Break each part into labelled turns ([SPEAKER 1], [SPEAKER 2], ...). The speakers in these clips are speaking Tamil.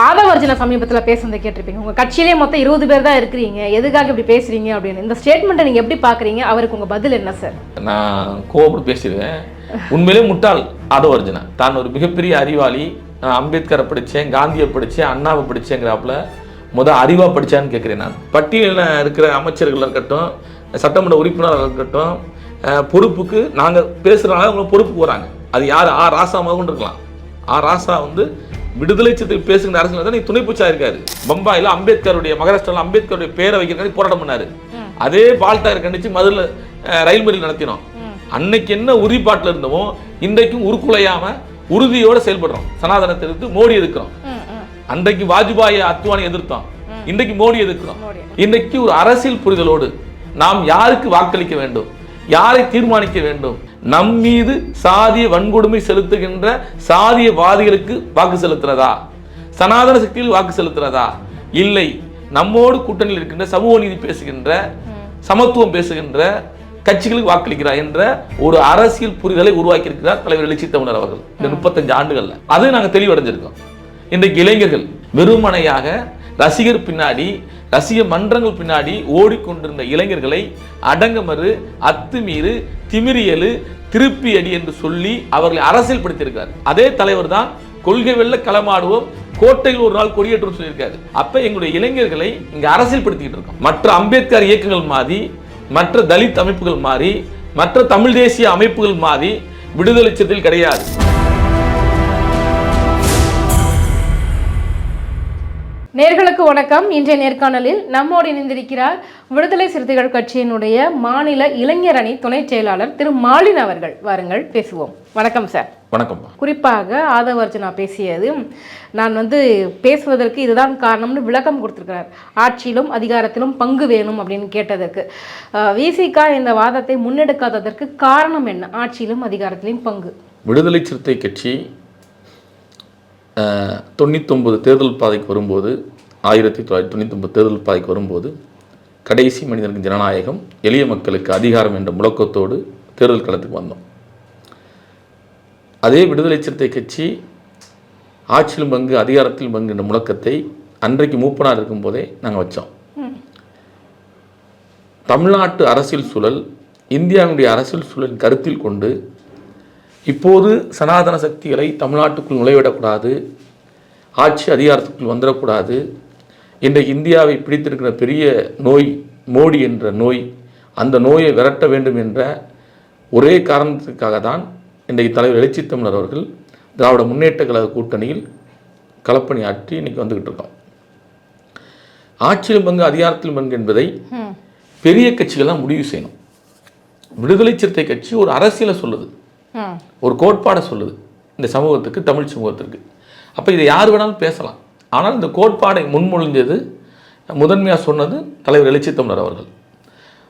[SPEAKER 1] ஆதவர்ஜன சமீபத்தில் பேசுனதை கேட்டிருப்பீங்க. உங்கள் கட்சியிலே மொத்தம் இருபது பேர் தான் இருக்கிறீங்க. எதுக்காக இப்படி பேசுறீங்க அப்படின்னு. இந்த ஸ்டேட்மெண்ட்டை நீங்கள் எப்படி பார்க்குறீங்க அவருக்கு உங்கள் பதில் என்ன சார்
[SPEAKER 2] நான் கோவப்பட்டு பேசிடுவேன். உண்மையிலே முட்டாள் ஆதவர்ஜனா. தான் ஒரு மிகப்பெரிய அறிவாளி. நான் அம்பேத்கரை படித்தேன் காந்தியை படித்தேன் அண்ணாவை படித்தேங்கிறாப்புல. முதல் அறிவாக படித்தான்னு கேட்குறேன் நான். பட்டியலில் இருக்கிற அமைச்சர்கள் இருக்கட்டும் சட்டமன்ற உறுப்பினர்கள் இருக்கட்டும் பொறுப்புக்கு நாங்கள் பேசுகிறனால அவங்க பொறுப்புக்கு வராங்க அது யார்? ஆ ராசா மகன் இருக்கலாம். ஆ ராசா வந்து விடுதலை சிறுத்தைகள் பேசுகிற அரசியல் தான் நீ துணைப்பூச்சா இருக்காரு. பம்பாயில் அம்பேத்கருடைய மகாராஷ்டிராவில் அம்பேத்கருடைய பேரை வைக்கிறதுக்காக போராட்டம் பண்ணாரு. அதே பால்டாயர் கண்டிச்சு மதுரில் ரயில் மறியல் நடத்தினோம். அன்னைக்கு என்ன உறுதிப்பாட்டில் இருந்தோமோ இன்றைக்கும் உருக்குலையாம உறுதியோட செயல்படுறோம். சனாதனத்தை எதிர்த்து மோடி எதிர்க்கிறோம். அன்றைக்கு வாஜ்பாய் அத்வானி எதிர்த்தோம். இன்றைக்கு மோடி எதிர்க்கிறோம். இன்றைக்கு ஒரு அரசியல் புரிதலோடு நாம் யாருக்கு வாக்களிக்க வேண்டும்? யாரை தீர்மானிக்க வேண்டும்? நம் மீது சாதிய வன்கொடுமை செலுத்துகின்ற சாதியவாதிகளுக்கு வாக்கு செலுத்துறதா? சனாதன சக்தியில் வாக்கு செலுத்துறதா? இல்லை. நம்மோடு கூட்டணியில் இருக்கின்ற சமூக நீதி பேசுகின்ற சமத்துவம் பேசுகின்ற கட்சிகளுக்கு வாக்களிக்கிறார் என்ற ஒரு அரசியல் புரிதலை உருவாக்கி இருக்கிறார் தலைவர் எழுச்சி தமிழர் அவர்கள். இந்த முப்பத்தஞ்சு ஆண்டுகள்ல. அது நாங்க தெளிவடைஞ்சிருக்கோம். இன்றைக்கு இளைஞர்கள் வெறுமனையாக ரசிகர் பின்னாடி ரசிக மன்றங்கள் பின்னாடி ஓடிக்கொண்டிருந்த இளைஞர்களை அடங்கமறு அத்துமீறு திமிரியலு திருப்பி அடி என்று சொல்லி அவர்களை அரசியல் படுத்தியிருக்கார். அதே தலைவர் தான் கொள்கை வெள்ள களமாடுவோம் கோட்டையில் ஒரு நாள் கொடியேற்றம் சொல்லியிருக்காரு. அப்ப எங்களுடைய இளைஞர்களை இங்க அரசியல் படுத்திக்கிட்டு இருக்கோம். மற்ற அம்பேத்கர் இயக்கங்கள் மாறி மற்ற தலித் அமைப்புகள் மாறி மற்ற தமிழ் தேசிய அமைப்புகள் மாறி விடுதலை சிறுத்தைகள் கிடையாது.
[SPEAKER 1] நேர்களுக்கு வணக்கம். இன்றைய நேர்காணலில் நம்மோடு இணைந்திருக்கிறார் விடுதலை சிறுத்தைகள் கட்சியினுடைய மாநில இளைஞர் அணி துணை செயலாளர் திரு மாலின் அவர்கள். வாருங்கள் பேசுவோம். வணக்கம் சார்.
[SPEAKER 2] வணக்கம்ப்பா.
[SPEAKER 1] குறிப்பாக ஆதவர்ஜனா பேசியது. நான் வந்து பேசுவதற்கு இதுதான் காரணம்னு விளக்கம் கொடுத்திருக்கிறார். ஆட்சியிலும் அதிகாரத்திலும் பங்கு வேணும் அப்படின்னு கேட்டதற்கு. விசிகா இந்த வாதத்தை முன்னெடுக்காததற்கு காரணம் என்ன? ஆட்சியிலும் அதிகாரத்திலும் பங்கு.
[SPEAKER 2] விடுதலை சிறுத்தை கட்சி அஹ், தொண்ணூத்தொன்பது தேர்தல் பாதைக்கு வரும்போது ஆயிரத்தி தொள்ளாயிரத்தி தொண்ணூத்தொன்பது தேர்தல் பாதைக்கு வரும்போது கடைசி மனிதனுக்கு ஜனநாயகம் எளிய மக்களுக்கு அதிகாரம் என்ற முழக்கத்தோடு தேர்தல் களத்துக்கு வந்தோம். அதே விடுதலை சிறுத்தை கட்சி ஆட்சியிலும் பங்கு அதிகாரத்திலும் பங்கு என்ற முழக்கத்தை அன்றைக்கு மூப்பனார் இருக்கும்போதே நாங்கள் வச்சோம். தமிழ்நாட்டு அரசியல் சூழல் இந்தியாவுடைய அரசியல் சூழலின் கருத்தில் கொண்டு இப்போது சனாதன சக்திகளை தமிழ்நாட்டுக்குள் நுழைவிடக்கூடாது. ஆட்சி அதிகாரத்துக்குள் வந்துடக்கூடாது. இன்றைக்கு இந்தியாவை பிடித்திருக்கிற பெரிய நோய் மோடி என்ற நோய் அந்த நோயை விரட்ட வேண்டும் என்ற ஒரே காரணத்துக்காக தான் இன்றைக்கு தலைவர் எழுச்சி தமிழர் அவர்கள் திராவிட முன்னேற்ற கழக கூட்டணியில் களப்பணி ஆற்றி இன்னைக்கு வந்துகிட்டு இருக்கோம். ஆட்சியிலும் பங்கு அதிகாரத்திலும் பங்கு என்பதை பெரிய கட்சிகள்லாம் முடிவு செய்யணும். விடுதலை சிறுத்தை கட்சி ஒரு அரசியலை சொல்லுது. ஒரு கோட்பாடை சொல்லுது. இந்த சமூகத்துக்கு தமிழ் சமூகத்திற்கு. அப்போ இதை யார் வேணாலும் பேசலாம். ஆனால் இந்த கோட்பாடை முன்மொழிஞ்சது முதன்மையாக சொன்னது தலைவர் எழுச்சி தமிழர் அவர்கள்.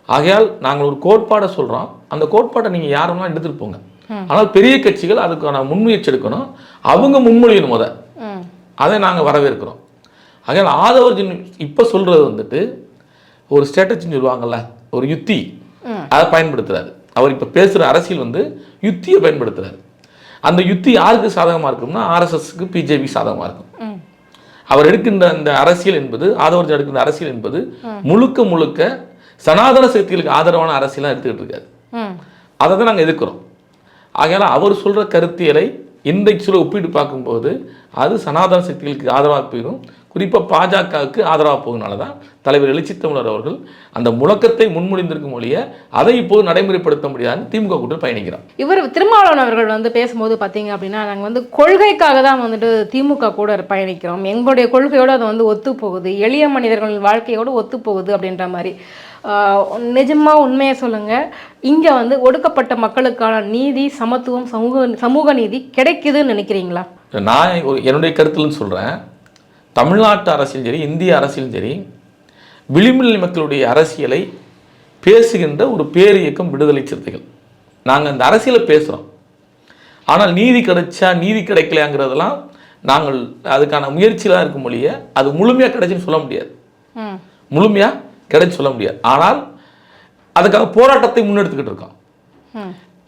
[SPEAKER 2] ஆகையால் நாங்கள் ஒரு கோட்பாடை சொல்கிறோம் அந்த கோட்பாட்டை நீங்கள் யார் வேணாலும் எடுத்துகிட்டு போங்க. ஆனால் பெரிய கட்சிகள் அதுக்கான முன்முயற்சி எடுக்கணும். அவங்க முன்மொழியணும் முத. அதை நாங்கள் வரவேற்கிறோம். ஆகையால் ஆதவர்ஜன் இப்போ சொல்கிறது வந்துட்டு ஒரு ஸ்ட்ராட்டஜின்னு சொல்லுவாங்கல்ல ஒரு யுத்தி. அதை பயன்படுத்துறாரு. அவர் இப்போ பேசுகிற அரசியல் வந்து யுத்தியை பயன்படுத்துறாரு. அந்த யுத்தி யாருக்கு சாதகமாக இருக்கும்னா ஆர்எஸ்எஸ்க்கு பிஜேபி சாதகமாக இருக்கும். அவர் எடுக்கின்ற அந்த அரசியல் என்பது ஆதவர்ஜன் எடுக்கின்ற அரசியல் என்பது முழுக்க முழுக்க சனாதன சக்திகளுக்கு ஆதரவான அரசியலாக எடுத்துக்கிட்டு இருக்காரு. அதை தான் நாங்கள் எதிர்க்கிறோம். ஆகையால அவர் சொல்கிற கருத்தியலை இன்றைக்கு சொல்ல ஒப்பிட்டு பார்க்கும்போது அது சனாதன சக்திகளுக்கு ஆதரவாக போயிடும். குறிப்பாக பாஜகவுக்கு ஆதரவாக போகுனால தான் தலைவர் எழுச்சி தமிழர் அவர்கள் அந்த முழக்கத்தை முன்மொழிந்திருக்கும் மொழிய அதை இப்போது நடைமுறைப்படுத்த முடியாதுன்னு திமுக கூட்டம் பயணிக்கிறார்.
[SPEAKER 1] இவர் திருமாவளவன் அவர்கள் வந்து பேசும்போது பார்த்தீங்க அப்படின்னா நாங்கள் வந்து கொள்கைக்காக தான் வந்துட்டு திமுக கூட பயணிக்கிறோம். எங்களுடைய கொள்கையோடு அது வந்து ஒத்து போகுது எளிய மனிதர்கள் வாழ்க்கையோடு ஒத்து போகுது அப்படின்ற மாதிரி. ஆஹ் நிஜமா உண்மையை சொல்லுங்க. இங்கே வந்து ஒடுக்கப்பட்ட மக்களுக்கான நீதி சமத்துவம் சமூக சமூக நீதி கிடைக்குதுன்னு நினைக்கிறீங்களா?
[SPEAKER 2] நான் என்னுடைய கருத்துலன்னு சொல்கிறேன் தமிழ்நாட்டு அரசியலும் சரி இந்திய அரசியலும் சரி விளிம்புநிலை மக்களுடைய அரசியலை பேசுகின்ற ஒரு பேர் இயக்கம் விடுதலை சிறுத்தைகள். நாங்கள் இந்த அரசியலை பேசுகிறோம் ஆனால் நீதி கிடைச்சா நீதி கிடைக்கலையாங்கிறதெல்லாம் நாங்கள் அதுக்கான முயற்சியெலாம் இருக்கும் மொழிய அது முழுமையாக கிடைச்சுன்னு சொல்ல முடியாது. முழுமையாக கிடைச்சு சொல்ல முடியாது. ஆனால் அதுக்காக போராட்டத்தை முன்னெடுத்துக்கிட்டு இருக்கோம்.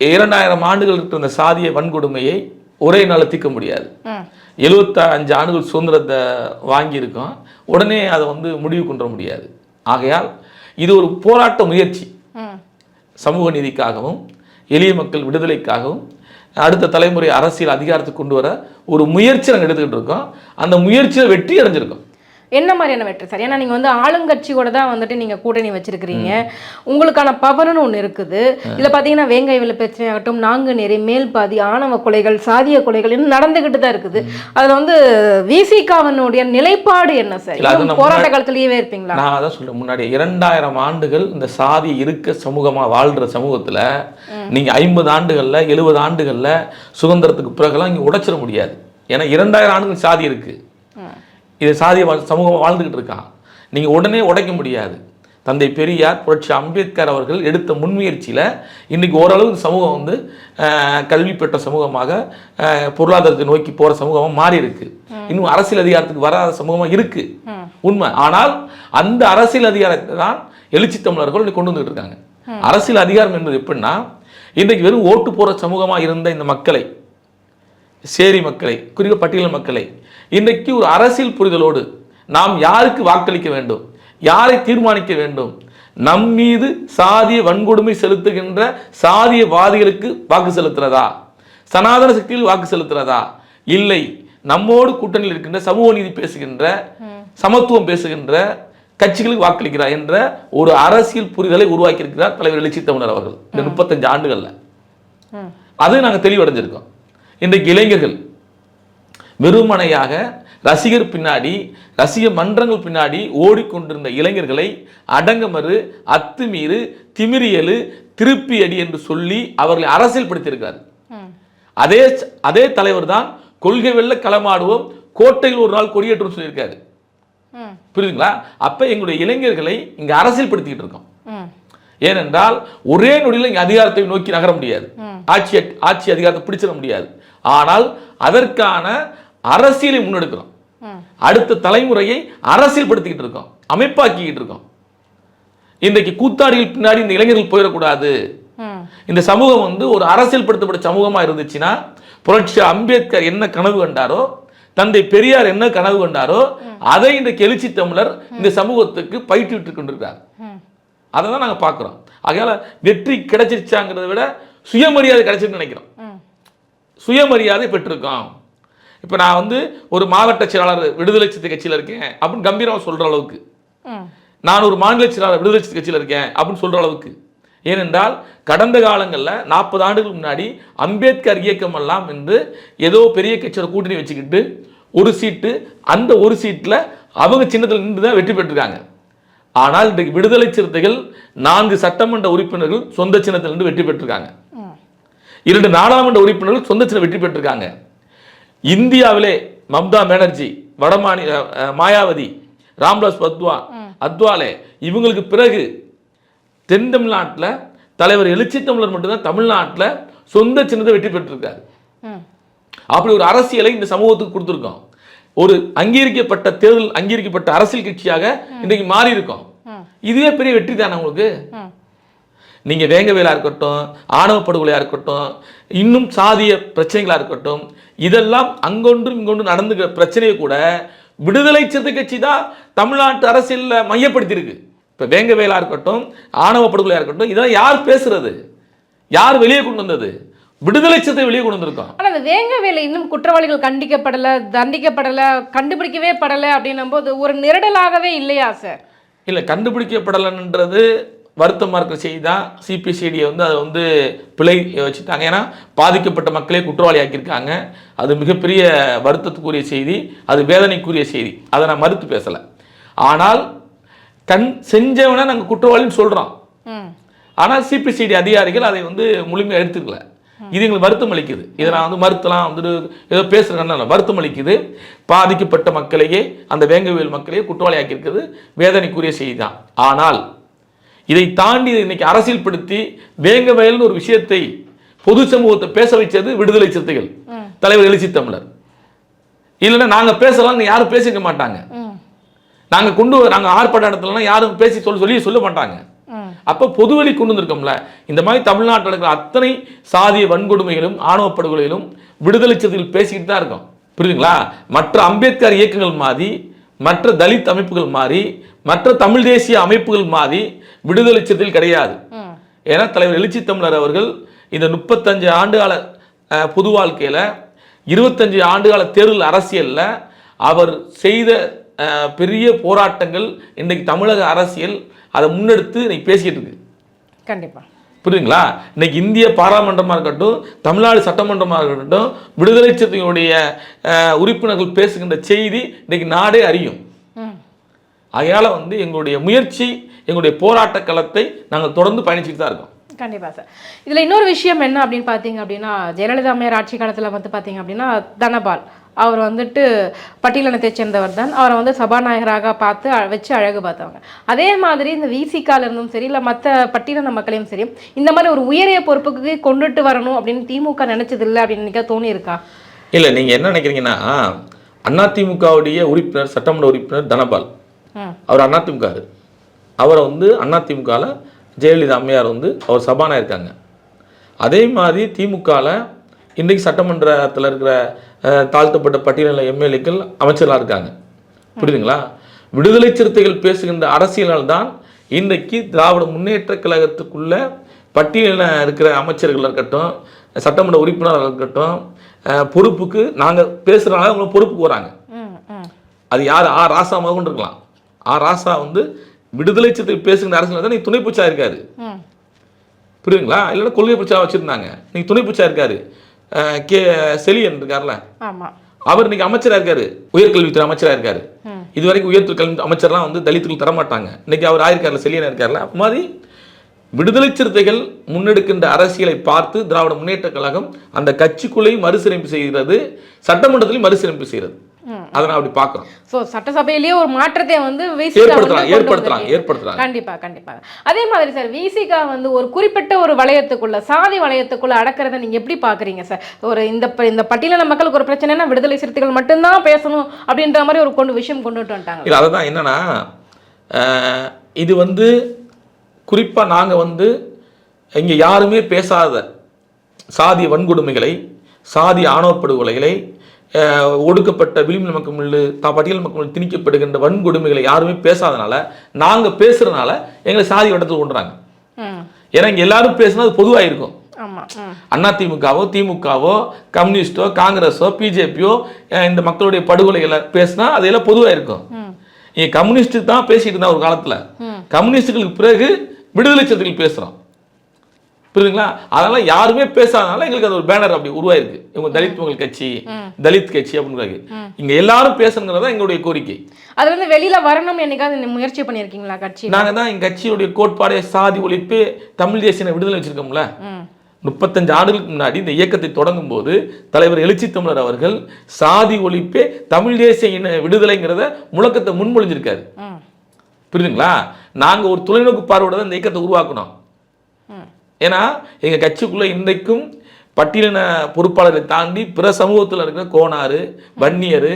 [SPEAKER 2] இரண்டாயிரம் ஆண்டுகள் இருக்கிற இந்த சாதிய வன்கொடுமையை ஒரே நாளில் தீர்க்க முடியாது.
[SPEAKER 1] ம்.
[SPEAKER 2] எழுபத்தஞ்சு ஆண்டுகள் சுதந்திரத்தை வாங்கியிருக்கோம். உடனே அதை வந்து முடிவு கொண்டு வர முடியாது. ஆகையால் இது ஒரு போராட்ட முயற்சி. சமூக நீதிக்காகவும் எளிய மக்கள் விடுதலைக்காகவும் அடுத்த தலைமுறை அரசியல் அதிகாரத்துக்கு கொண்டு வர ஒரு முயற்சி நாங்கள் எடுத்துக்கிட்டு இருக்கோம். அந்த முயற்சியில் வெற்றி அடைஞ்சிருக்கோம்.
[SPEAKER 1] என்ன மாதிரியான வெற்றி சார்? ஏன்னா நீங்கள் வந்து ஆளுங்கட்சியோட தான் வந்துட்டு நீங்கள் கூட்டணி வச்சிருக்கிறீங்க. உங்களுக்கான பவர்னு ஒன்று இருக்குது. இதில் பார்த்தீங்கன்னா வேங்கை விலை பிரச்சனை ஆகட்டும் நாங்குநேரி மேல்பாதி ஆணவ கொலைகள் சாதிய கொலைகள் இன்னும் நடந்துக்கிட்டு தான் இருக்குது. அதில் வந்து விசிகாவினுடைய நிலைப்பாடு என்ன சார்? போராட்ட காலத்திலேயே இருப்பீங்களா?
[SPEAKER 2] நான் அதான் சொல்றேன் முன்னாடி இரண்டாயிரம் ஆண்டுகள் இந்த சாதி இருக்க சமூகமா வாழ்ற சமூகத்துல நீங்க ஐம்பது ஆண்டுகள்ல எழுபது ஆண்டுகள்ல சுதந்திரத்துக்கு பிறகுலாம் இங்க உடைச்சிட முடியாது. ஏன்னா இரண்டாயிரம் ஆண்டுகள் சாதி இருக்கு. இது சாதி வாழ் சமூகம் வாழ்ந்துகிட்டு இருக்கான். நீங்க உடனே உடைக்க முடியாது. தந்தை பெரியார் புரட்சி அம்பேத்கர் அவர்கள் எடுத்த முன்முயற்சியில இன்னைக்கு ஓரளவு இந்த சமூகம் வந்து கல்வி பெற்ற சமூகமாக பொருளாதாரத்தை நோக்கி போற சமூகமா மாறி இருக்கு. இன்னும் அரசியல் அதிகாரத்துக்கு வராத சமூகமா இருக்கு. உண்மை. ஆனால் அந்த அரசியல் அதிகாரத்தை தான் எழுச்சி தமிழர்கள் கொண்டு வந்துட்டு இருக்காங்க. அரசியல் அதிகாரம் என்பது எப்படின்னா இன்றைக்கு வெறும் ஓட்டு போற சமூகமா இருந்த இந்த மக்களை சேரி மக்களை குறிப்பாக பட்டியல் மக்களை இன்றைக்கு ஒரு அரசியல் புரிதலோடு நாம் யாருக்கு வாக்களிக்க வேண்டும்? யாரை தீர்மானிக்க வேண்டும்? நம் மீது சாதிய வன்கொடுமை செலுத்துகின்ற சாதியவாதிகளுக்கு வாக்கு செலுத்துறதா? சனாதன சக்தியில் வாக்கு செலுத்துறதா? இல்லை நம்மோடு கூட்டணியில் இருக்கின்ற சமூக நீதி பேசுகின்ற சமத்துவம் பேசுகின்ற கட்சிகளுக்கு வாக்களிக்கிறார் என்ற ஒரு அரசியல் புரிதலை உருவாக்கியிருக்கிறார் தலைவர் எழுச்சி தமிழர் அவர்கள். இந்த முப்பத்தஞ்சு ஆண்டுகள்ல. அது நாங்கள் தெளிவடைஞ்சிருக்கோம். இன்றைக்கு இளைஞர்கள் வெறுமனையாக ரசிகர் பின்னாடி ரசிக மன்றங்கள் பின்னாடி ஓடிக்கொண்டிருந்த இளைஞர்களை அடங்கமறு அத்துமீறு திமிரியலு திருப்பி அடி என்று சொல்லி அவர்களை அரசியல்படுத்தியிருக்கார்
[SPEAKER 1] ம்.
[SPEAKER 2] அதே அதே தலைவர் தான் கொள்கை வெல்ல களமாடுவோம் கோட்டையில் ஒரு நாள் கொடியேற்றம் சொல்லியிருக்காரு. புரியுதுங்களா? அப்ப எங்களுடைய இளைஞர்களை இங்க அரசியல்படுத்திக்கிட்டு இருக்கோம்.
[SPEAKER 1] ம்.
[SPEAKER 2] ஏனென்றால் ஒரே நொடியில் இங்க அதிகாரத்தை நோக்கி நகர முடியாது. ஆட்சி ஆட்சி அதிகாரத்தை பிடிச்சிட முடியாது. ஆனால் அதற்கான அரசியலை முன்னெடுக்கிறோம். அடுத்த தலைமுறையை அரசியல்படுத்திக்கிட்டு இருக்கோம். அமைப்பாக்கிக்கிட்டு இருக்கோம். இன்றைக்கு கூத்தாடிகள் பின்னாடி இந்த இளைஞர்கள் போயிடக்கூடாது. இந்த சமூகம் வந்து ஒரு அரசியல்படுத்தப்பட்ட சமூகமா இருந்துச்சுன்னா புரட்சி அம்பேத்கர் என்ன கனவு கண்டாரோ தந்தை பெரியார் என்ன கனவு கண்டாரோ அதை இன்றைக்கு எழுச்சி தமிழர் இந்த சமூகத்துக்கு பயிற்றுவிட்டு கொண்டிருக்கிறார். அதை தான் நாங்கள் பார்க்குறோம். ஆகையால வெற்றி கிடைச்சிருச்சாங்கிறத விட சுயமரியாதை கிடைச்சிருன்னு நினைக்கிறோம். சுயமரியாதை பெற்றிருக்கோம். இப்போ நான் வந்து ஒரு மாவட்ட செயலாளர் விடுதலை சிறுத்தை கட்சியில் இருக்கேன் அப்படின்னு கம்பீரமாக சொல்கிற அளவுக்கு. நான் ஒரு மாநில செயலாளர் விடுதலை சிறுத்தை கட்சியில் இருக்கேன் அப்படின்னு சொல்கிற அளவுக்கு. ஏனென்றால் கடந்த காலங்களில் நாற்பது ஆண்டுகளுக்கு முன்னாடி அம்பேத்கர் இயக்கம் எல்லாம் என்று ஏதோ பெரிய கட்சியோட கூட்டணி வச்சுக்கிட்டு ஒரு சீட்டு அந்த ஒரு சீட்டில் அவங்க சின்னத்தில் நின்று தான் வெற்றி பெற்றிருக்காங்க. ஆனால் இன்றைக்கு விடுதலை சிறுத்தைகள் நான்கு சட்டமன்ற உறுப்பினர்கள் சொந்த சின்னத்தில் நின்று வெற்றி பெற்றிருக்காங்க. இரண்டு நாடாளுமன்ற உறுப்பினர்கள் சொந்த சின்ன வெற்றி பெற்றிருக்காங்க. இந்தியாவிலே மம்தா பானர்ஜி வடமாநில மாயாவதி ராம்தாஸ் பத்வா அத்வாலே இவங்களுக்கு பிறகு தென் தமிழ்நாட்டில் தலைவர் எழுச்சி தமிழர் மட்டும்தான் தமிழ்நாட்டில் சொந்த சின்னத்தை வெற்றி பெற்றிருக்காரு. அப்படி ஒரு அரசியலை இந்த சமூகத்துக்கு கொடுத்துருக்கோம். ஒரு அங்கீகரிக்கப்பட்ட தேர்தல் அங்கீகரிக்கப்பட்ட அரசியல் கட்சியாக இன்றைக்கு மாறி இருக்கோம் இதுவே பெரிய வெற்றி தானே உங்களுக்கு? நீங்கள் வேங்கவேலா இருக்கட்டும் ஆணவ படுகொலையாக இருக்கட்டும் இன்னும் சாதிய பிரச்சனைகளாக இருக்கட்டும் இதெல்லாம் அங்கொன்றும் இங்கொன்றும் நடந்துக்கிற பிரச்சனையை கூட விடுதலை சிறுத்தை கட்சி தான் தமிழ்நாட்டு அரசியலில் மையப்படுத்தியிருக்கு. இப்போ வேங்கவேலா இருக்கட்டும் ஆணவ படுகொலையாக இருக்கட்டும் இதெல்லாம் யார் பேசுறது? யார் வெளியே கொண்டு வந்தது? விடுதலை சிறுத்தை வெளியே கொண்டு வந்திருக்கோம்.
[SPEAKER 1] ஆனா அந்த வேங்க வேலை இன்னும் குற்றவாளிகள் கண்டிக்கப்படல தண்டிக்கப்படல கண்டுபிடிக்கவே படல அப்படின்னும் போது ஒரு நெருடலாகவே இல்லையா சார்
[SPEAKER 2] இல்லை கண்டுபிடிக்கப்படலைன்றது வருத்தமாக இருக்கிற செய்தி தான் சிபிசிடியை வந்து அதை வந்து பிழை வச்சுட்டாங்க. ஏன்னா பாதிக்கப்பட்ட மக்களே குற்றவாளி ஆக்கியிருக்காங்க. அது மிகப்பெரிய வருத்தத்துக்குரிய செய்தி. அது வேதனைக்குரிய செய்தி. அதை நான் மறுத்து பேசலை. ஆனால் கண் செஞ்சவனை நாங்கள் குற்றவாளின்னு சொல்கிறோம் ஆனால் சிபிசிடி அதிகாரிகள் அதை வந்து முழுமையாக எடுத்துக்கல. இது எங்களுக்கு வருத்தம் அளிக்குது. இதை நான் வந்து மறுத்தலாம் வந்துட்டு ஏதோ பேசுகிறேன்னு வருத்தம் அளிக்குது. பாதிக்கப்பட்ட மக்களையே அந்த வேங்கவேல் மக்களையே குற்றவாளி ஆக்கியிருக்கிறது வேதனைக்குரிய செய்தி தான். ஆனால் இதை தாண்டி இன்னைக்கு அரசியல்படுத்தி வேங்கவயல்னு ஒரு விஷயத்தை பொது சமூகத்தை பேச வைச்சது விடுதலை சிறுத்தைகள். தலைவர் எழுச்சி தமிழர். இல்லைன்னா நாங்கள் பேசலாம்னு யாரும் பேசிக்க மாட்டாங்க. நாங்கள் கொண்டு வ- நாங்க ஆர்ப்பாட்ட இடத்துலலாம் யாரும் பேசி சொல்ல சொல்லி சொல்ல மாட்டாங்க. அப்ப பொதுவெளி கொண்டு வந்திருக்கோம்ல இந்த மாதிரி தமிழ்நாட்டில் இருக்கிற அத்தனை சாதிய வன்கொடுமைகளும் ஆணவ படுகொலைகளும் விடுதலை சிறுத்தைகள் பேசிக்கிட்டு தான் இருக்கோம். புரியுதுங்களா? மற்ற அம்பேத்கர் இயக்கங்கள் மாதிரி மற்ற தலித் அமைப்புகள் மாதிரி மற்ற தமிழ் தேசிய அமைப்புகள் மாதிரி விடுதலை சிறுத்தைகள் கிடையாது. ஏன்னா தலைவர் எழுச்சி தமிழர் அவர்கள் இந்த முப்பத்தஞ்சு ஆண்டுகால பொது வாழ்க்கையில இருபத்தஞ்சு ஆண்டுகால தேர்தல் அரசியல்ல அவர் செய்த பெரிய போராட்டங்கள் இன்னைக்கு தமிழக அரசியல் அதை முன்னெடுத்து இன்னைக்கு பேசிக்கிட்டு இருக்கு.
[SPEAKER 1] கண்டிப்பா.
[SPEAKER 2] புரியுதுங்களா? இன்னைக்கு இந்திய பாராளுமன்றமாக இருக்கட்டும் தமிழ்நாடு சட்டமன்றமாக இருக்கட்டும் விடுதலை சிறுத்தைகளுடைய உறுப்பினர்கள் பேசுகின்ற செய்தி இன்னைக்கு நாடே அறியும். அதனால வந்து எங்களுடைய முயற்சி எங்களுடைய போராட்ட களத்தை நாங்கள் தொடர்ந்து பயணிச்சுட்டு தான் இருக்கோம்.
[SPEAKER 1] கண்டிப்பா சார். இதுல இன்னொரு விஷயம் என்ன அப்படின்னு பார்த்தீங்க அப்படின்னா ஜெயலலிதா அம்மையார் ஆட்சி காலத்துல வந்து பார்த்தீங்க அப்படின்னா தனபால். அவர் வந்துட்டு பட்டியலினத்தை சேர்ந்தவர் தான். அவரை வந்து சபாநாயகராக பார்த்து வச்சு அழகு பார்த்தவங்க. அதே மாதிரி இந்த விசிகால இருந்தும் சரி இல்லை மற்ற பட்டியலின மக்களையும் சரி இந்த மாதிரி ஒரு உயரிய பொறுப்புக்கு கொண்டுட்டு வரணும் அப்படின்னு திமுக நினைச்சது இல்லை அப்படின்னு நினைக்க தோணி இருக்கா
[SPEAKER 2] இல்லை நீங்கள் என்ன நினைக்கிறீங்கன்னா அதிமுகவுடைய உறுப்பினர் சட்டமன்ற உறுப்பினர் தனபால். அவர் அதிமுக அவரை வந்து அதிமுகவில் ஜெயலலிதா அம்மையார் வந்து அவர் சபானா இருக்காங்க. அதே மாதிரி திமுகவில் இன்றைக்கு சட்டமன்றத்தில் இருக்கிற தாழ்த்தப்பட்ட பட்டியலின எம்எல்ஏக்கள் அமைச்சர்களாக இருக்காங்க. புரியுதுங்களா? விடுதலை சிறுத்தைகள் பேசுகின்ற அரசியலால் தான் இன்றைக்கு திராவிட முன்னேற்ற கழகத்துக்குள்ள பட்டியலின இருக்கிற அமைச்சர்கள் இருக்கட்டும் சட்டமன்ற உறுப்பினர்கள் இருக்கட்டும் பொறுப்புக்கு நாங்கள் பேசுகிறனால அவங்க பொறுப்புக்கு வராங்க. அது யார்? ஆ ராசா முதல் இருக்கலாம். ஆ ராசா வந்து விடுதலை சிறுத்தை பேசுகிற அரசியல் தான் நீ துணை பூச்சா இருக்காரு. புரியுதுங்களா? இல்லைன்னா கொள்கை பூச்சா வச்சுருந்தாங்க. நீ துணை பூச்சா இருக்காரு. கே செலியன் இருக்கார்ல? அவர் இன்னைக்கு அமைச்சரா இருக்காரு. உயர்கல்வித்துறை அமைச்சரா இருக்காரு. இது வரைக்கும் உயர்கல்வி கல்வி அமைச்சர்லாம் வந்து தலித்துகள் தரமாட்டாங்க. இன்னைக்கு அவர் ஆயிருக்காருல செலியன் இருக்கார்ல? அப்ப மாதிரி விடுதலை சிறுத்தைகள் முன்னெடுக்கின்ற அரசியலை பார்த்து திராவிட முன்னேற்ற கழகம் அந்த கட்சிக்குள்ளேயும் மறுசீரமைப்பு செய்கிறது சட்டமன்றத்திலையும் மறுசீரமைப்பு செய்கிறது. அதை நான் அப்படி பார்க்குறோம்
[SPEAKER 1] ஸோ சட்டசபையிலேயே ஒரு மாற்றத்தை வந்து விசிகா வந்து
[SPEAKER 2] ஏற்படுத்தலாம்
[SPEAKER 1] கொண்டு
[SPEAKER 2] ஏற்படுத்தலாம்
[SPEAKER 1] வந்திருக்கீங்க.
[SPEAKER 2] ஏற்படுத்தலாம்.
[SPEAKER 1] கண்டிப்பா கண்டிப்பா. அதே மாதிரி சார் விசிகா வந்து ஒரு குறிப்பிட்ட ஒரு வளையத்துக்குள்ள சாதி வளையத்துக்குள்ள அடக்கிறத நீங்க எப்படி பாக்குறீங்க சார் ஒரு இந்த இந்த பட்டியலின மக்களுக்கு ஒரு பிரச்சனைனா விடுதலை சிறுத்தைகள் மட்டும்தான் பேசணும் அப்படின்ற மாதிரி ஒரு கொண்டு விஷயம் கொண்டுட்டு வந்துட்டாங்க.
[SPEAKER 2] இல்லை அதுதான் என்னன்னா இது வந்து குறிப்பாக நாங்கள் வந்து இங்கே யாருமே பேசாத சாதி வன்கொடுமைகளை சாதி ஆணவப்படுகொலைகளை ஒடுக்கப்பட்ட விளிம்பு மக்கள் தா பட்டியல் மக்கள் திணிக்கப்படுகின்ற வன்கொடுமைகளை யாருமே பேசாதனால நாங்கள் பேசுகிறனால எங்களை சாதி வட்டத்தில் கொண்டுறாங்க. ஏன்னா இங்கே எல்லாரும் பேசுனா அது பொதுவாக இருக்கும்
[SPEAKER 1] ஆமா ம்.
[SPEAKER 2] அதிமுகவோ திமுகவோ கம்யூனிஸ்டோ காங்கிரஸோ பிஜேபியோ இந்த மக்களுடைய படுகொலைகளை பேசினா அதெல்லாம் பொதுவாக இருக்கும் இங்க கம்யூனிஸ்ட் தான் பேசிட்டு இருந்தா ஒரு காலத்துல. கம்யூனிஸ்டுகளுக்கு பிறகு விடுதலை சிறுத்தைகள் பேசுறோம். புரியுதுங்களா? அதனால யாருமே பேசாதனால எங்களுக்கு அது ஒரு பேனர் அப்படி உருவாயிருக்கு. இவங்க தலித் மக்கள் கட்சி தலித் கட்சி அப்படின்னு இங்க எல்லாரும் பேசணுங்கிறது எங்களுடைய கோரிக்கை.
[SPEAKER 1] அதுல இருந்து வெளியில வரணும் என்னைக்காவது முயற்சி பண்ணியிருக்கீங்களா கட்சி
[SPEAKER 2] நாங்க தான் எங்க கட்சியுடைய கோட்பாடே சாதி ஒழிப்பு தமிழ் தேசிய விடுதலை வச்சிருக்கோம்ல. முப்பத்தஞ்சு ஆண்டுகளுக்கு முன்னாடி இந்த இயக்கத்தை தொடங்கும் போது தலைவர் எழுச்சி தமிழர் அவர்கள் சாதி ஒழிப்பே தமிழ் தேசிய இன விடுதலைங்கிறத முழக்கத்தை முன்மொழிஞ்சிருக்காரு. புரியுதுங்களா? நாங்க ஒரு தொலைநோக்கு பார்வையோட தான் இந்த இயக்கத்தை உருவாக்கணும் ஏன்னா எங்க கட்சிக்குள்ள இன்றைக்கும் பட்டியலின பொறுப்பாளரை தாண்டி பிற சமூகத்தில் இருக்கிற கோனாறு வன்னியர்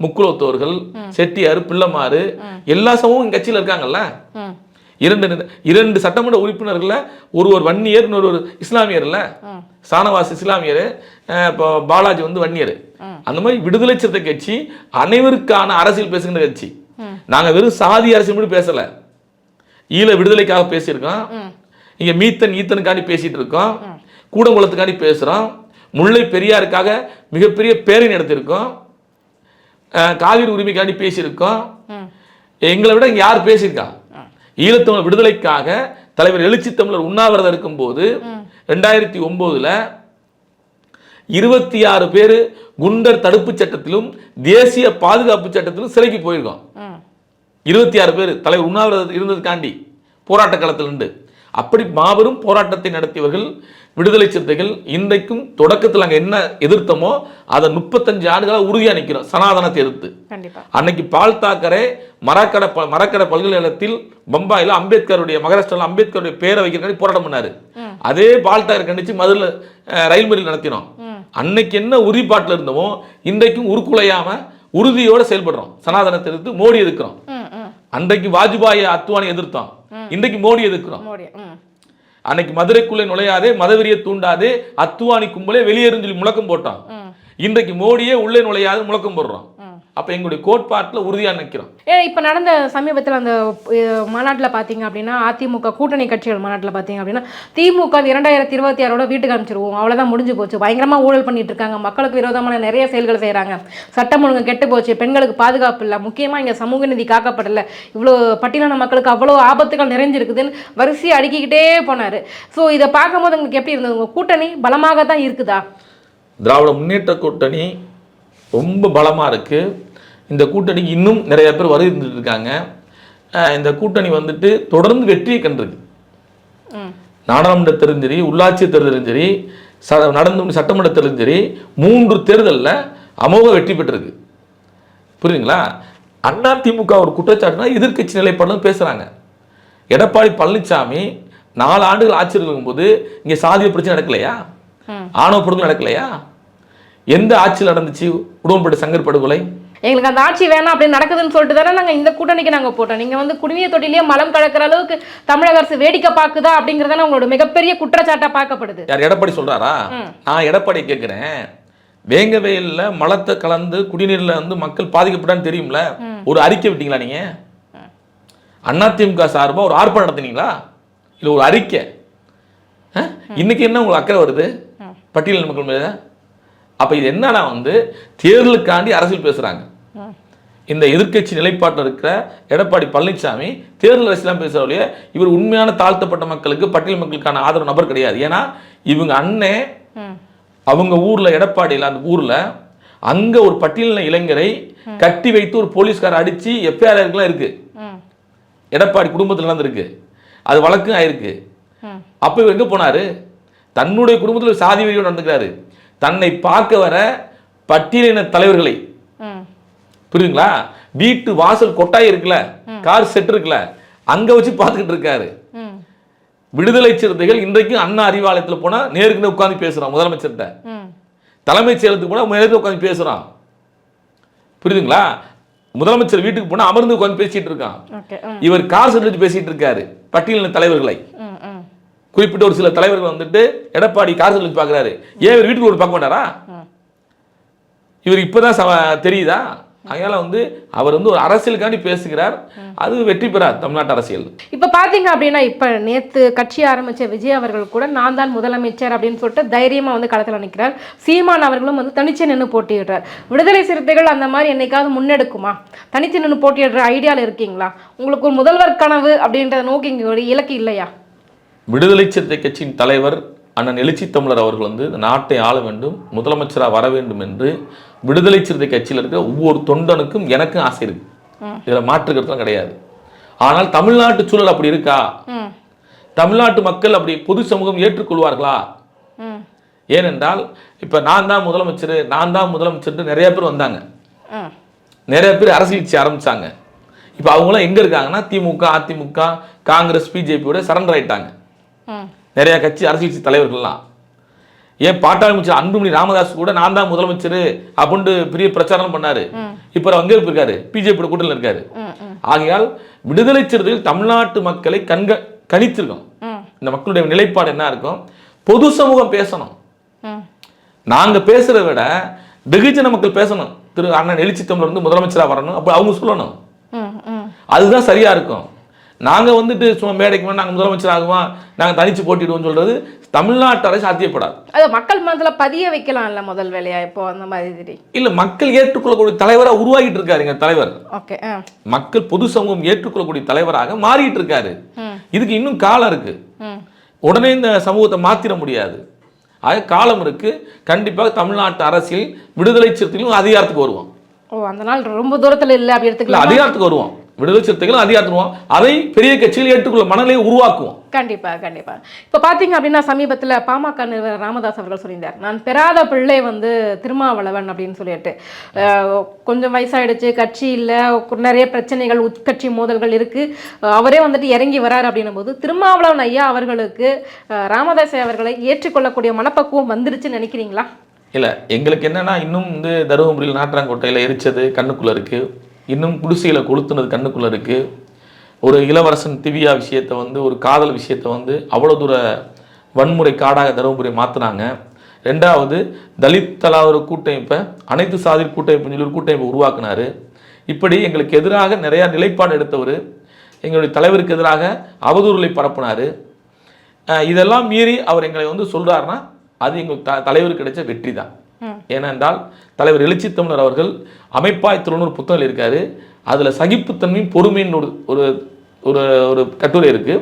[SPEAKER 2] முக்குலத்தோர்கள் செட்டியார் பிள்ளைமாறு எல்லா சமூகம் எங்க கட்சியில் இருக்காங்கல்ல? இரண்டு இரண்டு சட்டமன்ற உறுப்பினர்கள்ல ஒரு ஒரு வன்னியர் இன்னொரு இஸ்லாமியர்ல. சானவாஸ் இஸ்லாமியர் இப்போ பாலாஜி வந்து வன்னியர். அந்த மாதிரி விடுதலை சிறுத்தை கட்சி அனைவருக்கான அரசியல் பேசுகின்ற கட்சி.
[SPEAKER 1] ம்.
[SPEAKER 2] நாங்க வெறும் சாதி அரசியல் மட்டும் பேசல. ஈழ விடுதலைக்காக பேசியிருக்கோம். இங்க மீத்தன் ஈத்தனுக்காண்டி பேசிட்டு இருக்கோம். கூடங்குளத்துக்காண்டி பேசுறோம். முல்லை பெரியாருக்காக மிகப்பெரிய பேரணி நடத்தியிருக்கோம் காவிரி உரிமைக்காண்டி பேசியிருக்கோம். எங்களை விட இங்க யார் பேசியிருக்கா? ஈழத்தமிழர் விடுதலைக்காக தலைவர் எழுச்சி தமிழர் உண்ணாவிரதம் இருக்கும்போது ரெண்டாயிரத்தி ஒன்பதுல இருபத்தி ஆறு பேர் குண்டர் தடுப்பு சட்டத்திலும் தேசிய பாதுகாப்பு சட்டத்திலும் சிறைக்கு போயிருக்கோம். இருபத்தி ஆறு பேர் தலைவர் உண்ணாவிரதம் இருந்ததுக்காண்டி போராட்ட களத்தில் உண்டு அப்படி மாபெரும் போராட்டத்தை நடத்தியவர்கள் விடுதலை சிறுத்தைகள் இன்றைக்கும் தொடக்கத்தில் அங்கே என்ன எதிர்த்தமோ அதை முப்பத்தஞ்சு ஆண்டுகளாக உறுதியாக நிற்கிறோம் சனாதனத்தை எதிர்த்து. அன்னைக்கு பால் தாக்கரே மரக்கடை ப- மரக்கடை பல்கலைக்கழகத்தில் பம்பாயில் அம்பேத்கருடைய மகாராஷ்டிராவில் அம்பேத்கருடைய பேரை வைக்கிறக்காண்டி போராட்டம் பண்ணாரு. அதே பால் தாக்கரை கண்டிச்சு மதுரில் ரயில் மறியல் நடத்தினோம். அன்னைக்கு என்ன உறுதிப்பாட்டில் இருந்தோமோ இன்றைக்கும் உருக்குலையாம உறுதியோட செயல்படுறோம். சனாதனத்தை எதிர்த்து மோடி எதிர்க்கிறோம். அன்றைக்கு வாஜ்பாயை அத்வானி எதிர்த்தோம் இன்றைக்கு மோடி எதிர்க்கிறோம்
[SPEAKER 1] மோடி ம்.
[SPEAKER 2] அன்னைக்கு மதுரைக்குள்ளே நுழையாதே மதவெறியை தூண்டாதே அத்துவானி கும்பலே வெளியேறும் சொல்லி முழக்கம் போட்டோம்
[SPEAKER 1] ம்.
[SPEAKER 2] இன்றைக்கு மோடியே உள்ளே நுழையாது முழக்கம் போடுறோம் அப்ப எங்களுடைய கோட்பாட்டில் உறுதியா நிற்கிறோம்
[SPEAKER 1] ஏ இப்போ நடந்த சமீபத்தில் அந்த மாநாட்டில் பார்த்தீங்க அப்படின்னா அதிமுக கூட்டணி கட்சிகள் மாநாட்டில் பார்த்தீங்க அப்படின்னா திமுக இரண்டாயிரத்தி இருபத்தி ஆறோட வீட்டுக்கு அனுப்பிச்சிருவோம் அவ்வளோதான் முடிஞ்சு போச்சு. பயங்கரமாக ஊழல் பண்ணிட்டு இருக்காங்க. மக்களுக்கு விரோதமான நிறைய செயல்கள் செய்கிறாங்க சட்டம் ஒழுங்கு கெட்டு போச்சு. பெண்களுக்கு பாதுகாப்பு இல்லை. முக்கியமாக இங்கே சமூக நீதி காக்கப்படல. இவ்வளோ பட்டியலான மக்களுக்கு அவ்வளோ ஆபத்துகள் நிறைஞ்சிருக்குதுன்னு வரிசையை அடுக்கிக்கிட்டே போனார். ஸோ இதை பார்க்கும்போது உங்களுக்கு எப்படி இருந்தது? உங்கள் கூட்டணி பலமாக தான் இருக்குதா?
[SPEAKER 2] திராவிட முன்னேற்ற கூட்டணி ரொம்ப பலமா இருக்கு. இந்த கூட்டணிக்கு இன்னும் நிறைய பேர் வருகிட்டு இருக்காங்க இந்த கூட்டணி வந்துட்டு தொடர்ந்து வெற்றியை கண்டிருக்கு. நாடாளுமன்ற தேர்தலும் சரி உள்ளாட்சி தேர்தலும் சரி ச நடந்து சட்டமன்ற தேர்தலும் சரி மூன்று தேர்தலில் அமோக வெற்றி பெற்றிருக்கு. புரியுதுங்களா? அண்ணா திமுக ஒரு குற்றச்சாட்டுனா எதிர்க்கட்சி நிலைப்பாடுன்னு பேசுகிறாங்க எடப்பாடி பழனிசாமி நாலு ஆண்டுகள் ஆட்சியில் இருக்கும்போது இங்கே சாதிய பிரச்சனை நடக்கலையா. ஆணவ படுகொலை நடக்கலையா? எந்த ஆட்சியில் நடந்துச்சு? உடம்புப்பட்ட சங்கர் படுகொலை?
[SPEAKER 1] எங்களுக்கு அந்த ஆட்சி வேணாம் அப்படின்னு நடக்குதுன்னு சொல்லிட்டு தானே நாங்கள் இந்த கூட்டணிக்கு நாங்கள் போட்டோம். நீங்கள் வந்து குடிநீர் தொட்டிலேயே மலம் கலக்கிற அளவுக்கு தமிழக அரசு வேடிக்கை பார்க்குதா அப்படிங்கிறதான உங்களோட மிகப்பெரிய குற்றச்சாட்டாக பார்க்கப்படுது.
[SPEAKER 2] யார் எடப்பாடி சொல்றாரா? நான் எடப்பாடி கேட்குறேன் வேங்க வெயில்ல மலத்தை கலந்து குடிநீர்ல வந்து மக்கள் பாதிக்கப்பட்டான்னு தெரியும்ல? ஒரு அறிக்கை விட்டீங்களா நீங்க? அதிமுக சார்பா ஒரு ஆர்ப்பாட்டம் நடத்துனீங்களா? இல்ல ஒரு அறிக்கை? இன்னைக்கு என்ன உங்களுக்கு அக்கறை வருது? பட்டியல் மக்கள் மேல அப்ப இது என்னன்னா வந்து தேர்தலுக்காண்டி அரசியல் பேசுறாங்க.
[SPEAKER 1] ம்.
[SPEAKER 2] இந்த எதிர்க்கட்சி நிலைப்பாட்டில் இருக்கிற எடப்பாடி பழனிசாமி தேர்தல் அரசியலாம் பேசுறவரையே இவர் உண்மையான தாழ்த்தப்பட்ட மக்களுக்கு பட்டியல் மக்களுக்கான ஆதரவு நபர் கிடையாது. ஏன்னா இவங்க அண்ணே அவங்க ஊர்ல எடப்பாடியில் அந்த ஊர்ல அங்க ஒரு பட்டியலின இளைஞரை கட்டி வைத்து ஒரு போலீஸ்கார அடிச்சு எஃப்ஐஆர் இருக்கலாம் இருக்கு. எடப்பாடி குடும்பத்தில் நடந்திருக்கு அது வழக்கும் ஆயிருக்கு. அப்போ இவர் எங்க போனாரு? தன்னுடைய குடும்பத்தில் சாதி வெறியோடு நடந்துக்கிறாரு. தன்னை பார்க்க வர பட்டியலின தலைவர்களை புரியுதுங்களா? வீட்டு வாசல் கொட்டாய் இருக்குல்ல கார் செட் இருக்குல்ல அங்க வச்சு பார்த்துக்கிட்டு இருக்காரு. விடுதலை சிறுத்தைகள் இன்றைக்கும் அண்ணா அறிவாலயத்தில் போனா நேருக்கு நேர் உட்கார்ந்து பேசுறோம் முதலமைச்சர்கிட்ட. தலைமைச் செயலகத்துக்கு போனா நேருக்கு உட்கார்ந்து பேசுறான். புரியுதுங்களா? முதலமைச்சர் வீட்டுக்கு போனா அமர்ந்து உட்கார்ந்து பேசிட்டு இருக்கான். இவர் கார் செட் வச்சு பேசிட்டு இருக்காரு பட்டியலின தலைவர்களை. குறிப்பிட்ட ஒரு சில தலைவர்கள் வந்துட்டு எடப்பாடி கார் செட் வச்சு பார்க்கறாரு. ஏன் இவர் வீட்டுக்கு ஒரு பார்க்க மாட்டாரா. இவர் இப்பதான் தெரியுதா? அதனால வந்து அவர் வந்து ஒரு அரசியலுக்காண்டி பேசுகிறார். அது வெற்றி பெறார் தமிழ்நாட்டு அரசியல்.
[SPEAKER 1] இப்போ பார்த்தீங்க அப்படின்னா இப்போ நேற்று கட்சி ஆரம்பித்த விஜய் அவர்கள் கூட நான் தான் முதலமைச்சர் அப்படின்னு சொல்லிட்டு தைரியமாக வந்து களத்தில் நிற்கிறார் சீமான் அவர்களும் வந்து தனிச்சு நின்று போட்டியிடுறார். விடுதலை சிறுத்தைகள் அந்த மாதிரி என்னைக்காவது முன்னெடுக்குமா? தனித்து நின்று போட்டியிடுற ஐடியாவில் இருக்கீங்களா? உங்களுக்கு ஒரு முதல்வர் கனவு அப்படின்றத நோக்கி இங்கே ஒரு இலக்கு இல்லையா?
[SPEAKER 2] விடுதலை சிறுத்தை கட்சியின் தலைவர் அண்ணன் எழுச்சி தமிழர் அவர்கள் வந்து நாட்டை ஆள வேண்டும் முதலமைச்சராக வர வேண்டும் என்று விடுதலை சிறுத்தை கட்சியில் இருக்கிற ஒவ்வொரு தொண்டனுக்கும் எனக்கும் ஆசை இருக்கு. இதில் மாற்றுக்கிறதுலாம் கிடையாது. ஆனால் தமிழ்நாட்டு சூழல் அப்படி இருக்கா? தமிழ்நாட்டு மக்கள் அப்படி பொது சமூகம் ஏற்றுக்கொள்வார்களா? ஏனென்றால் இப்போ நான் தான் முதலமைச்சர் நான் தான் முதலமைச்சர்னு நிறைய பேர் வந்தாங்க. நிறைய பேர் அரசியல் கட்சி ஆரம்பிச்சாங்க. இப்போ அவங்களாம் எங்கே இருக்காங்கன்னா திமுக அதிமுக காங்கிரஸ் பிஜேபியோட சரண்டர் ஆயிட்டாங்க. நிறைய கட்சி அரசியல் கட்சி தலைவர்கள்லாம். ஏன் பாட்டாளி அமைச்சர் அன்புமணி ராமதாஸ் கூட நான் தான் முதலமைச்சர் அப்படின்ட்டு பெரிய பிரச்சாரம் பண்ணாரு. இப்போ அங்கே இருக்காரு பிஜேபியோட கூட்டத்தில் இருக்காரு. ஆகையால் விடுதலை சிறுத்தைகள் தமிழ்நாட்டு மக்களை கண்க கணித்திருக்கோம் இந்த மக்களுடைய நிலைப்பாடு என்ன இருக்கும்? பொது சமூகம் பேசணும். நாங்க பேசுறதை விட வெகுஜன மக்கள் பேசணும். திரு அண்ணன் எழுச்சி தமிழர் வந்து முதலமைச்சரா வரணும். அப்போ அவங்க சொல்லணும். அதுதான் சரியா இருக்கும். நாங்க வந்துட்டு சும்மா மேடைக்கு மேலே நாங்கள் முதலமைச்சர் ஆகுவோம் நாங்க தனிச்சு போட்டிடுவோம் சொல்றது தமிழ்நாட்டு அரசு சாத்தியப்படாது
[SPEAKER 1] அது மக்கள் மனதில் பதிய வைக்கலாம்ல முதல் வேலையா இப்போ அந்த மாதிரி?
[SPEAKER 2] இல்ல மக்கள் ஏற்றுக்கொள்ளக்கூடிய தலைவரா உருவாகிட்டு இருக்காரு எங்க தலைவர்.
[SPEAKER 1] ஓகே
[SPEAKER 2] மக்கள் பொது சமூகம் ஏற்றுக்கொள்ளக்கூடிய தலைவராக மாறிட்டு இருக்காரு. இதுக்கு இன்னும் காலம் இருக்கு. உடனே இந்த சமூகத்தை மாத்திர முடியாது. ஆக காலம் இருக்கு. கண்டிப்பாக தமிழ்நாட்டு அரசியல் விடுதலை சிறுத்தைகளும் அதிகாரத்துக்கு வருவோம்
[SPEAKER 1] ஓ அந்த நாள் ரொம்ப தூரத்துல இல்லை அப்படி
[SPEAKER 2] இல்ல
[SPEAKER 1] எடுத்துக்கலாம்
[SPEAKER 2] அதிகாரத்துக்கு வருவோம். விடுதலை சிறுத்தைகளும் அதிகாரத்துக்கு வருவோம் அதை பெரிய கட்சிகள் ஏற்றுக்கொள்ள மனநிலையை உருவாக்குவோம்.
[SPEAKER 1] கண்டிப்பா கண்டிப்பா. இப்போ பார்த்தீங்க அப்படின்னா சமீபத்துல பாமக நிறுவனர் ராமதாஸ் அவர்கள் சொல்லியிருந்தார் நான் பெறாத பிள்ளை வந்து திருமாவளவன் அப்படின்னு சொல்லிட்டு. கொஞ்சம் வயசாயிடுச்சு கட்சி இல்லை நிறைய பிரச்சனைகள் உட்கட்சி மோதல்கள் இருக்கு. அஹ், அவரே வந்துட்டு இறங்கி வராரு அப்படின்னும் போது திருமாவளவன் ஐயா அவர்களுக்கு ராமதாஸ் அவர்களை ஏற்றுக்கொள்ளக்கூடிய மனப்பக்குவம் வந்துருச்சுன்னு நினைக்கிறீங்களா?
[SPEAKER 2] இல்ல எங்களுக்கு என்னன்னா இன்னும் வந்து தருமபுரியில் நாட்டாங்கோட்டையில எரிச்சது கண்ணுக்குள்ள இருக்கு. இன்னும் குடிசையில் கொளுத்துனது கண்ணுக்குள்ளே இருக்குது ஒரு இளவரசன் திவ்யா விஷயத்தை வந்து ஒரு காதல் விஷயத்தை வந்து அவ்வளோ தூர வன்முறை காடாக தருமபுரி மாற்றினாங்க ரெண்டாவது தலித் தலா ஒரு கூட்டமைப்பை அனைத்து சாதி கூட்டமைப்புன்னு சொல்லி ஒரு கூட்டமைப்பை உருவாக்குனாரு. இப்படி எங்களுக்கு எதிராக நிறையா நிலைப்பாடு எடுத்தவர் எங்களுடைய தலைவருக்கு எதிராக அவதூறுகளை பரப்புனார். இதெல்லாம் மீறி அவர் எங்களை வந்து சொல்கிறாருன்னா அது எங்களுக்கு த தலைவருக்கு கிடைச்ச வெற்றி தான் ஏனென்றால் தலைவர் எழுச்சி தமிழர் அவர்கள் அமைப்பாய் திருநூறு புத்தகம் இருக்காரு அதில் சகிப்புத்தன்மையும் பொறுமைன்னு ஒரு ஒரு ஒரு ஒரு கட்டுரை இருக்கு.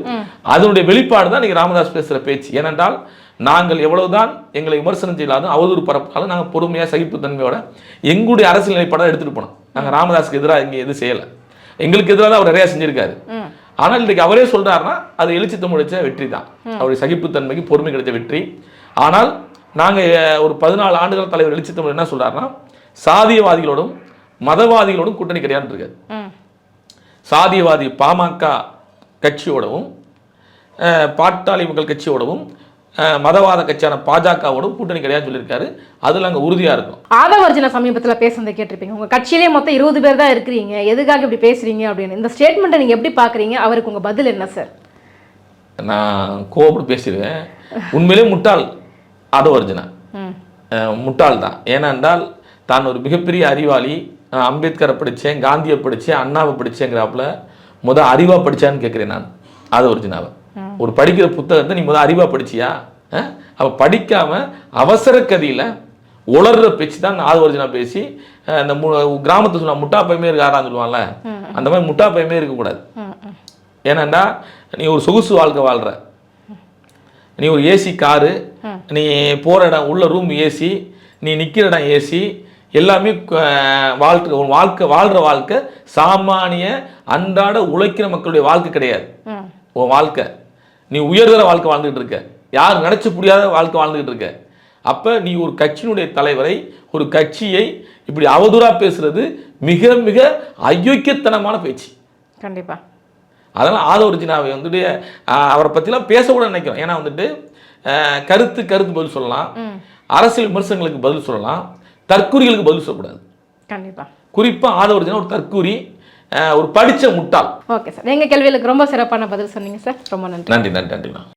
[SPEAKER 2] அதனுடைய வெளிப்பாடு தான் இன்னைக்கு ராமதாஸ் பேசுகிற பேச்சு. ஏனென்றால் நாங்கள் எவ்வளவுதான் எங்களை விமர்சனம் செய்யலாதும் அவதூறு பரப்பாலும் நாங்கள் பொறுமையாக சகிப்புத்தன்மையோட எங்களுடைய அரசியல் நிலைப்பாடை எடுத்துகிட்டு போனோம். நாங்கள் ராமதாஸுக்கு எதிராக இங்கே எதுவும் செய்யலை. எங்களுக்கு எதிராக தான் அவர் நிறையா செஞ்சிருக்காரு. ஆனால் இன்றைக்கு அவரே சொல்றாருன்னா அது எழுச்சி தமிழ் வெற்றி தான் அவருடைய சகிப்புத்தன்மைக்கு பொறுமை கிடைச்ச வெற்றி. ஆனால் நாங்கள் ஒரு பதினாலு ஆண்டுகள் தலைவர் எழுச்சி என்ன சொல்றாருன்னா சாதியவாதிகளோடும் மதவாதிகளோடும் கூட்டணி கிடையாது இருக்காது சாதியவாதி பாமக கட்சியோடவும் பாட்டாளி மக்கள் கட்சியோடவும் மதவாத கட்சியான பாஜகவோடும் கூட்டணி கிடையாதுன்னு சொல்லியிருக்காரு. அதில் அங்கே உறுதியாக இருக்கும்.
[SPEAKER 1] ஆதவர்ஜன சமீபத்துல பேசுனதை கேட்டிருப்பீங்க. உங்க கட்சியிலே மொத்தம் இருபது பேர் தான் இருக்கிறீங்க. எதுக்காக இப்படி பேசுறீங்க அப்படின்னு. இந்த ஸ்டேட்மெண்ட்டை நீங்க எப்படி பாக்குறீங்க அவருக்கு உங்க பதில் என்ன சார்
[SPEAKER 2] நான் கோவப்பட்டு பேசிடுவேன். உண்மையிலே முட்டாள். ஆதவர்ஜனா
[SPEAKER 1] ம்.
[SPEAKER 2] அஹ் முட்டாள் தான். ஏனென்றால் தான் ஒரு மிகப்பெரிய அறிவாளி அம்பேத்கரை படித்தேன் காந்தியை படித்தேன் அண்ணாவை படித்தேங்கிறாப்புல முத அறிவா படிச்சான்னு கேட்குறேன் நான். அது ஒரிஜினாவை ஒரு படிக்கிற புத்தகத்தை நீ முத அறிவா படிச்சியா? அஹ்? அவ படிக்காம அவசர கதியில் உளர்ற பேச்சு தான் நான் ஆது ஒரிஜினா பேசி இந்த கிராமத்தை சொன்னா முட்டா பையமே இருக்காரான்னு சொல்லுவான்ல அந்த மாதிரி முட்டா பையமே இருக்கக்கூடாது. ஏனண்டா நீ ஒரு சொகுசு வாழ்க்கை வாழ்ற. நீ ஒரு ஏசி காரு நீ போகிற இடம் உள்ள ரூம் ஏசி நீ நிற்கிற இடம் ஏசி எல்லாமே வாழ்க்கை உன் வாழ்க்கை வாழ்கிற வாழ்க்கை சாமானிய அன்றாட உழைக்கிற மக்களுடைய வாழ்க்கை கிடையாது. உன் வாழ்க்கை. நீ உயர்தர வாழ்க்கை வாழ்ந்துகிட்டு இருக்க. யார் நினச்சி முடியாத வாழ்க்கை வாழ்ந்துகிட்டு இருக்க. அப்போ நீ ஒரு கட்சியினுடைய தலைவரை ஒரு கட்சியை இப்படி அவதூறாக பேசுறது மிக மிக அயோக்கியத்தனமான பேச்சு.
[SPEAKER 1] கண்டிப்பா.
[SPEAKER 2] அதனால் ஆதவர்ஜினாவை வந்துட்டு ஆஹ், அவரை பற்றிலாம் பேசக்கூட நினைக்கிறோம். ஏன்னா வந்துட்டு கருத்து கருத்து பதில் சொல்லலாம். அரசியல் விமர்சனங்களுக்கு பதில் சொல்லலாம். தற்கூரிகளுக்கு பதில் சொல்லக்கூடாது.
[SPEAKER 1] கண்டிப்பா.
[SPEAKER 2] குறிப்பாக ஆதவர்ஜினா ஒரு தற்கூரி ஒரு படித்த முட்டாள்.
[SPEAKER 1] Okay sir. எங்க கேள்விகளுக்கு ரொம்ப சிறப்பான பதில் சொன்னீங்க சார். ரொம்ப நன்றி.
[SPEAKER 2] நன்றி நன்றி நன்றிண்ணா.